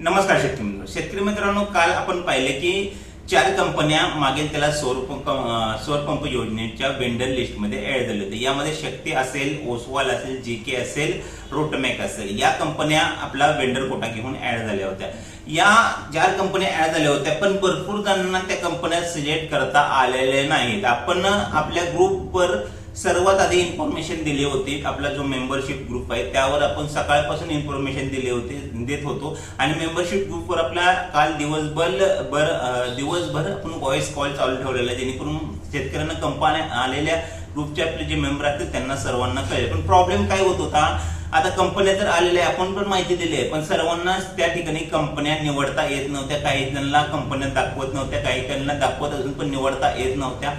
नमस्कार शेतकरी मित्र. शेतकरी मित्रांनो काल आपण पाहिले की चार कंपन्या मागील त्याला सौर पंप सौर पंप योजनेच्या वेंडर लिस्टमध्ये ऍड झाले होते. यामध्ये शक्ती असेल ओसवाल असेल जी के असेल रोटमॅक असेल या कंपन्या आपला वेंडर कोटा घेऊन ऍड झाल्या होत्या. या चार कंपन्या ऍड झाल्या होत्या पण भरपूर जणांना त्या कंपन्या सिलेक्ट करता आलेल्या नाहीत. आपण आपल्या ग्रुपवर सर्वात आधी इन्फॉर्मेशन दिली होती. आपला जो मेंबरशिप ग्रुप आहे त्यावर आपण सकाळपासून इन्फॉर्मेशन दिली होती देत होतो. आणि मेंबरशिप ग्रुपवर आपला काल दिवसभर बर दिवसभर आपण व्हॉइस कॉल चालू ठेवलेला आहे. जेणेकरून शेतकऱ्यांना कंपन्या आलेल्या ग्रुपचे आपले जे मेंबर असतील त्यांना सर्वांना कळेल. पण प्रॉब्लेम काय होत होता? आता कंपन्या तर आलेल्या आहे आपण पण माहिती दिली आहे. पण सर्वांना त्या ठिकाणी कंपन्या निवडता येत नव्हत्या. काही जणांना कंपन्या दाखवत नव्हत्या काही जणांना दाखवत अजून पण निवडता येत नव्हत्या.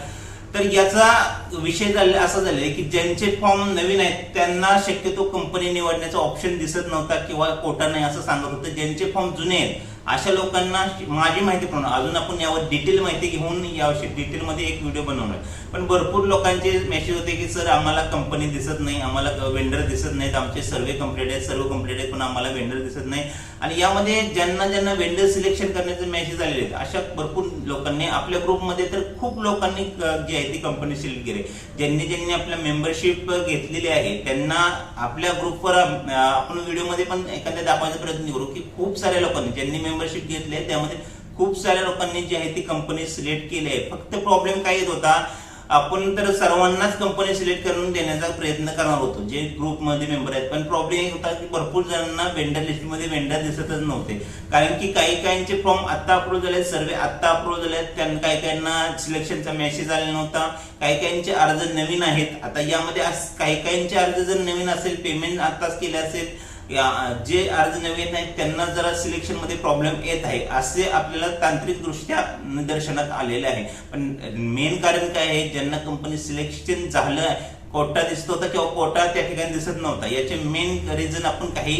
तर याचा विषय झाला असा झालेला की ज्यांचे फॉर्म नवीन आहेत त्यांना शक्यतो कंपनी निवडण्याचा ऑप्शन दिसत नव्हता किंवा कोटा नाही असं सांगत होतं. ज्यांचे फॉर्म जुने आहेत अशा लोकांना माझी माहिती पण अजून आपण यावर डिटेल माहिती घेऊन याविषयी डिटेलमध्ये एक व्हिडिओ बनवणार पण भरपूर लोकांचे मेसेज होते की सर आम्हाला कंपनी दिसत नाही आम्हाला वेंडर दिसत नाहीत आमचे सर्वे कंप्लीट आहेत सर्व कंप्लीट आहेत पण आम्हाला वेंडर दिसत नाही. आणि यामध्ये ज्यांना ज्यांना वेंडर सिलेक्शन करण्याचं मेसेज आलेले आहेत. अशा भरपूर लोकांनी आपल्या ग्रुपमध्ये तर खूप लोकांनी जी आहे ती कंपनी सिलेक्ट केली. ज्यांनी ज्यांनी आपल्या मेंबरशिप घेतलेली आहे त्यांना आपल्या ग्रुपवर आपण व्हिडिओमध्ये पण एखाद्या दाखवायचा प्रयत्न करू की खूप साऱ्या लोकांनी ज्यांनी मेंबरशिप घेतली आहे त्यामध्ये खूप साऱ्या लोकांनी जी आहे ती कंपनी सिलेक्ट केली आहे. फक्त प्रॉब्लेम काय येत होता आपण तर सर्वांनाच कंपनी सिलेक्ट करून देण्याचा प्रयत्न करणार होतो. जे ग्रुपमध्ये मेंबर आहेत. पण प्रॉब्लेम होता की भरपूर जणांना वेंडर लिस्टमध्ये वेंडर दिसतच नव्हते. कारण की काही काहींचे फॉर्म आत्ता अप्रूव्ह झाले सर्वे आत्ता अप्रूव्ह झाले त्यांना काही काहींना सिलेक्शनचा मेसेज आलेला नव्हता. काही काहींचे अर्ज नवीन आहेत. आता यामध्ये अस- काही काहींचे अर्ज जर नवीन असेल पेमेंट आत्ताच केले असेल जे अर्ज नवीन आहेत त्यांना जरा सिलेक्शनमध्ये प्रॉब्लेम येत आहे असे आपल्याला तांत्रिक दृष्ट्या निदर्शनात आलेले आहे. पण मेन कारण काय आहे ज्यांना कंपनी सिलेक्शन झालं कोटा दिसत होता किंवा कोटा त्या ठिकाणी दिसत नव्हता. याचे मेन रिझन आपण काही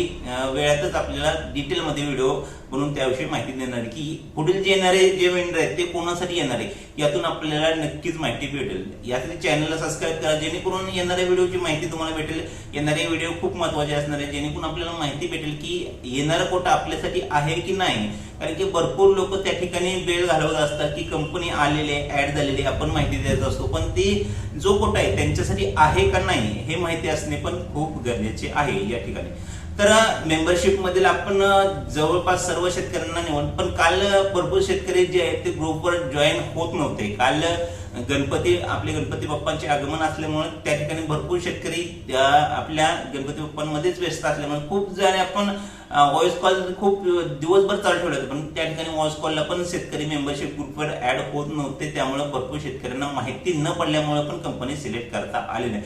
वेळातच आपल्याला डिटेलमध्ये व्हिडिओ बनवून त्याविषयी माहिती देणार आहे की पुढील जे येणारे जे वेंडर आहेत ते कोणासाठी येणार आहे? यातून आपल्याला नक्कीच माहिती भेटेल. यासाठी चॅनलला सबस्क्राईब करा जेणेकरून येणाऱ्या व्हिडिओची माहिती तुम्हाला भेटेल. येणारे व्हिडिओ खूप महत्त्वाचे असणार आहे. जेणेकरून आपल्याला माहिती भेटेल की येणारा कोटा आपल्यासाठी आहे की नाही. कारण की भरपूर लोक त्या ठिकाणी वेळ घालवत असतात की कंपनी आलेली आहे ऍड झालेली आपण माहिती देत असतो. पण ती जो कोटा आहे त्यांच्यासाठी आहे का नाही हे माहिती असणे पण खूप गरजेचे आहे या ठिकाणी. तर मेंबरशिप मधील आपण जवळपास सर्व शेतकऱ्यांना निवड पण काल भरपूर शेतकरी जे आहेत ते ग्रुपवर जॉईन होत नव्हते. काल गणपती आपले गणपती बाप्पांचे आगमन असल्यामुळे त्या ठिकाणी भरपूर शेतकरी आपल्या गणपती बाप्पांमध्येच व्यस्त असल्यामुळे खूप जण आपण व्हॉइस कॉल खूप दिवसभर चालू ठेवले होते. पण त्या ठिकाणी व्हॉइस कॉलला पण शेतकरी मेंबरशिप ग्रुपवर ऍड होत नव्हते. त्यामुळे भरपूर शेतकऱ्यांना माहिती न पडल्यामुळे पण कंपनी सिलेक्ट करता आली नाही.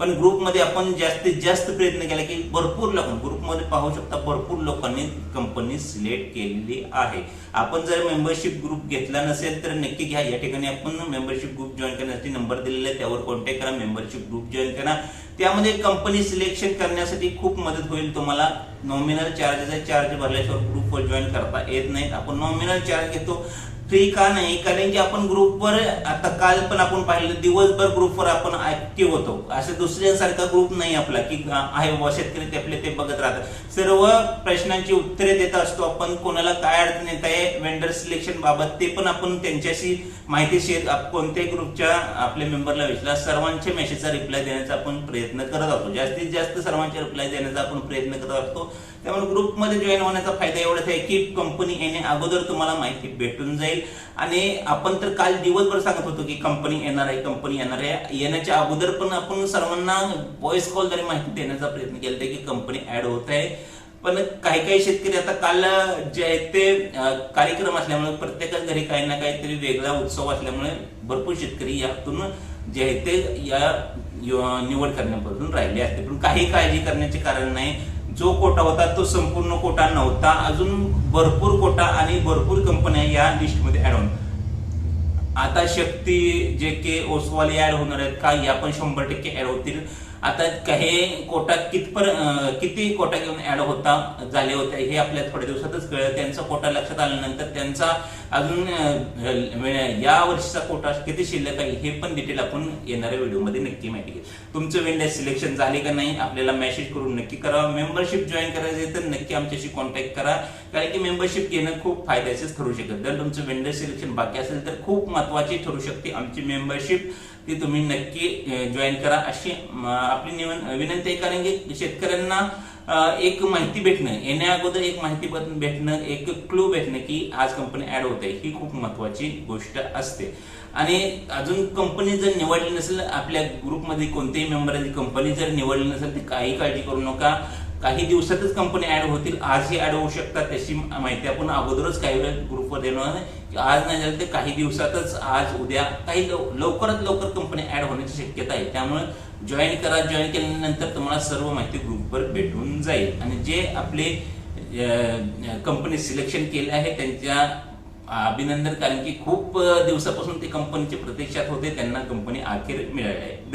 पण ग्रुपमध्ये आपण जास्तीत जास्त प्रयत्न केला की भरपूर लोक ग्रुपमध्ये पाहू शकता भरपूर लोकांनी कंपनी सिलेक्ट केलेली आहे. आपण जर मेंबरशिप ग्रुप घेतला नसेल तर नक्की घ्या. या ठिकाणी आपण मेंबरशिप ग्रुप जॉईन करण्यासाठी नंबर दिलेला आहे. त्यावर कॉन्टॅक्ट करा मेंबरशिप ग्रुप जॉईन करा. त्यामध्ये कंपनी सिलेक्शन करण्यासाठी खूप मदत होईल तुम्हाला. नॉमिनल चार्जेस चार्ज भरल्याशिवाय ग्रुपवर जॉईन करता येत नाहीत. आपण नॉमिनल चार्ज घेतो. फ्री का नाही कारण की आपण ग्रुपवर आता काल पण आपण पाहिलं दिवसभर ग्रुपवर आपण ऍक्टिव्ह होतो. असं दुसऱ्यांसारखा ग्रुप नाही आपला की आहे शेतकरी ते आपले ते बघत राहतात. सर्व प्रश्नांची उत्तरे देत असतो आपण कोणाला काय अडचण येत आहे वेंडर सिलेक्शन बाबत ते पण आपण त्यांच्याशी माहिती शेअर कोणत्याही ग्रुपच्या आपल्या मेंबरला विचारला सर्वांच्या मेसेजचा रिप्लाय देण्याचा आपण प्रयत्न करत असतो. जास्तीत जास्त सर्वांचे रिप्लाय देण्याचा आपण प्रयत्न करत असतो. त्यामुळे ग्रुपमध्ये जॉईन होण्याचा फायदा एवढाच आहे की कंपनी येणे अगोदर तुम्हाला माहिती भेटून जाईल. आणि आपण तर काल दिवसभर सांगत होतो की कंपनी येणार आहे कंपनी येणार आहे. येण्याच्या अगोदर पण आपण सर्वांना व्हॉइस कॉलद्वारे माहिती देण्याचा प्रयत्न केला की कंपनी ऍड होत आहे. पण काही काही शेतकरी आता काल जे आहेत ते कार्यक्रम असल्यामुळे प्रत्येकाच घरी काही ना काहीतरी वेगळा उत्सव असल्यामुळे भरपूर शेतकरी यातून जे आहे ते या निवड करण्यापासून राहिले असते. पण काही काळजी करण्याचे कारण नाही. जो कोटा होता तो संपूर्ण कोटा नव्हता अजून भरपूर कोटा आणि भरपूर कंपन्या या लिस्टमध्ये ऍड होणार आता शक्ती जे के ओसवाले ऍड होणार आहेत का? या पण शंभर टक्के ऍड होतील. आता काही कोटा कितपर किती कोटा घेऊन ऍड होता झाले होते हे आपल्या थोड्या दिवसातच कळलं. त्यांचा कोटा लक्षात आल्यानंतर त्यांचा अजून म्हणजे या वर्षीचा कोटा किती शिल्लक आहे हे पण डिटेल आपण येणाऱ्या व्हिडिओमध्ये नक्की माहिती घेऊ. तुमचं वेंडर सिलेक्शन झाले का नाही आपल्याला मेसेज करून नक्की करा. मेंबरशिप जॉईन करायचे तर नक्की आमच्याशी कॉन्टॅक्ट करा. कारण की मेंबरशिप घेणं खूप फायद्याचेच ठरू शकतं. जर तुमचं वेंडर सिलेक्शन बाकी असेल तर खूप महत्वाची ठरू शकते आमची मेंबरशिप ती तुम्ही नक्की जॉईन करा. अशी आपली विनंती आहे कारण की शेतकऱ्यांना एक माहिती भेटणं येण्या अगोदर एक माहिती भेटणं एक क्लू भेटणं की आज कंपनी ऍड होत. आहे ही खूप महत्वाची गोष्ट असते. आणि अजून कंपनी जर निवडली नसेल आपल्या ग्रुपमध्ये कोणतेही मेंबरची कंपनी जर निवडली नसेल तर काही काळजी करू नका. काही दिवसातच कंपनी ऍड होतील. आजही ऍड होऊ शकतात. त्याची माहिती आपण अगोदरच काही वेळ ग्रुपवर देणार आहे. की आज नाही झालं तर काही दिवसातच आज उद्या काही लव- लवकरात लवकर कंपनी ऍड होण्याची शक्यता आहे. त्यामुळे जॉईन करा. जॉईन केल्यानंतर तुम्हाला सर्व माहिती ग्रुपवर भेटून जाईल. आणि जे आपले कंपनी सिलेक्शन केले आहे त्यांच्या अभिनंदन. कारण की खूप दिवसापासून ते कंपनीच्या प्रतीक्षात होते. त्यांना कंपनी अखेर मिळाली आहे.